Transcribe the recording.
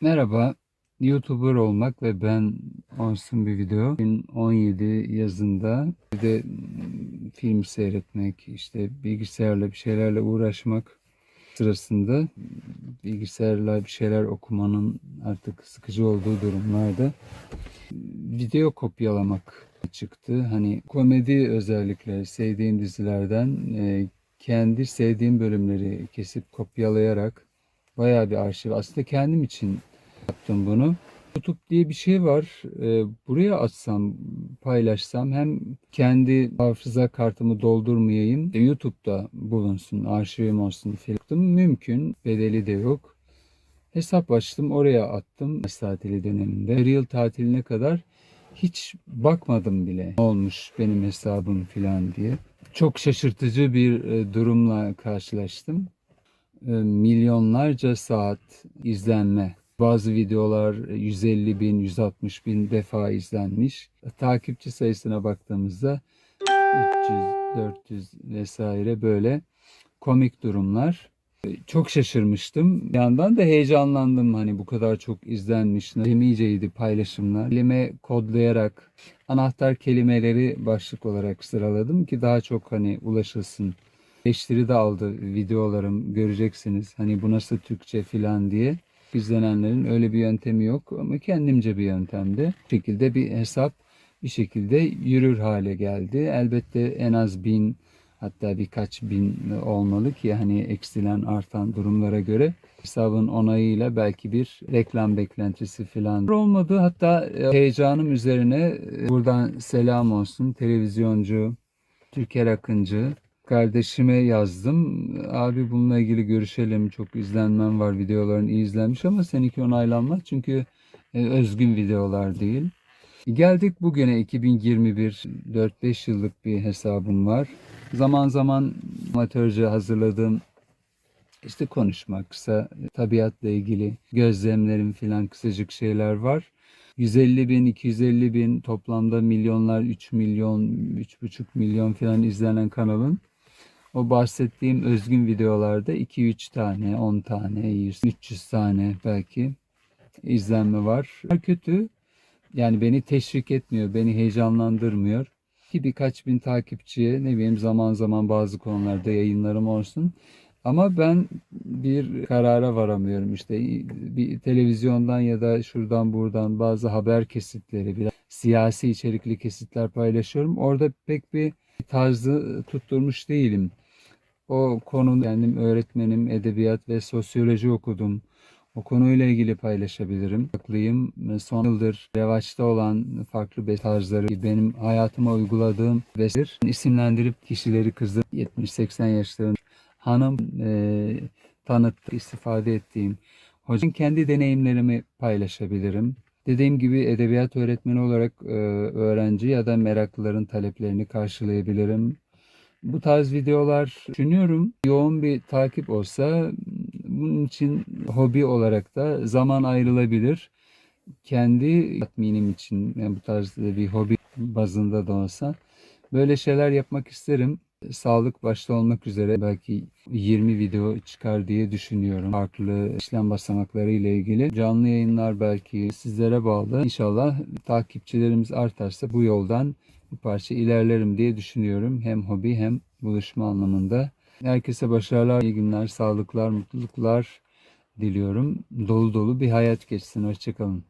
Merhaba, YouTuber olmak ve ben olsun bir video. 2017 yazında bir de film seyretmek, işte bilgisayarla bir şeylerle uğraşmak sırasında bilgisayarla bir şeyler okumanın artık sıkıcı olduğu durumlarda video kopyalamak çıktı. Hani komedi özellikle sevdiğim dizilerden kendi sevdiğim bölümleri kesip kopyalayarak bayağı bir arşiv. Aslında kendim için yaptım bunu. YouTube diye bir şey var. Ee, buraya açsam, paylaşsam hem kendi hafıza kartımı doldurmayayım. YouTube'da bulunsun, arşivim olsun filan. Mümkün. Bedeli de yok. Hesap açtım, oraya attım. Yaz tatili döneminde. Bir yıl tatiline kadar hiç bakmadım bile. Ne olmuş benim hesabım filan diye. Çok şaşırtıcı bir e, durumla karşılaştım. E, Milyonlarca saat izlenme. Bazı videolar 150 bin, 160 bin defa izlenmiş. Takipçi sayısına baktığımızda 300, 400 vesaire böyle komik durumlar. E, Çok şaşırmıştım. Bir yandan da heyecanlandım hani bu kadar çok izlenmiş. Demeyeceğiydi paylaşımlar. Kelime kodlayarak anahtar kelimeleri başlık olarak sıraladım ki daha çok hani ulaşılsın. Eleştiri de aldı videolarım göreceksiniz. Hani bu nasıl Türkçe filan diye. İzlenenlerin öyle bir yöntemi yok ama kendimce bir yöntemdi. Bu şekilde bir hesap bir şekilde yürür hale geldi. Elbette en az bin hatta birkaç bin olmalı ki hani eksilen artan durumlara göre hesabın onayıyla belki bir reklam beklentisi falan olmadı. Hatta e, heyecanım üzerine e, buradan selam olsun televizyoncu Türker Akıncı kardeşime yazdım. Abi bununla ilgili görüşelim. Çok izlenmem var. Videoların iyi izlenmiş ama seninki onaylanmaz. Çünkü e, özgün videolar değil. Geldik bugüne 2021 4-5 yıllık bir hesabım var. Zaman zaman amatörce hazırladığım işte konuşmak, kısa tabiatla ilgili gözlemlerim filan kısacık şeyler var. 150 bin, 250 bin toplamda milyonlar, 3 milyon, 3,5 milyon filan izlenen kanalın o bahsettiğim özgün videolarda 2-3 tane, 10 tane, 100, 300 tane belki izlenme var. Kötü. Yani beni teşvik etmiyor, beni heyecanlandırmıyor. Ki birkaç bin takipçiye ne bileyim zaman zaman bazı konularda yayınlarım olsun. Ama ben bir karara varamıyorum işte bir televizyondan ya da şuradan buradan bazı haber kesitleri, biraz siyasi içerikli kesitler paylaşıyorum. Orada pek bir tarzı tutturmuş değilim. O konu kendim öğretmenim, edebiyat ve sosyoloji okudum. O konuyla ilgili paylaşabilirim. Haklıyım. Son yıldır revaçta olan farklı bir tarzları benim hayatıma uyguladığım ve isimlendirip kişileri kızım 70-80 yaşlarında hanım e, tanıttı, istifade ettiğim hocam kendi deneyimlerimi paylaşabilirim. Dediğim gibi edebiyat öğretmeni olarak e, öğrenci ya da meraklıların taleplerini karşılayabilirim. Bu tarz videolar düşünüyorum. Yoğun bir takip olsa bunun için hobi olarak da zaman ayrılabilir. Kendi tatminim için yani bu tarz bir hobi bazında da olsa böyle şeyler yapmak isterim. Sağlık başta olmak üzere belki 20 video çıkar diye düşünüyorum. Farklı işlem basamakları ile ilgili canlı yayınlar belki sizlere bağlı. İnşallah takipçilerimiz artarsa bu yoldan bir parça ilerlerim diye düşünüyorum. Hem hobi hem buluşma anlamında. Herkese başarılar, iyi günler, sağlıklar, mutluluklar diliyorum. Dolu dolu bir hayat geçsin. Hoşçakalın.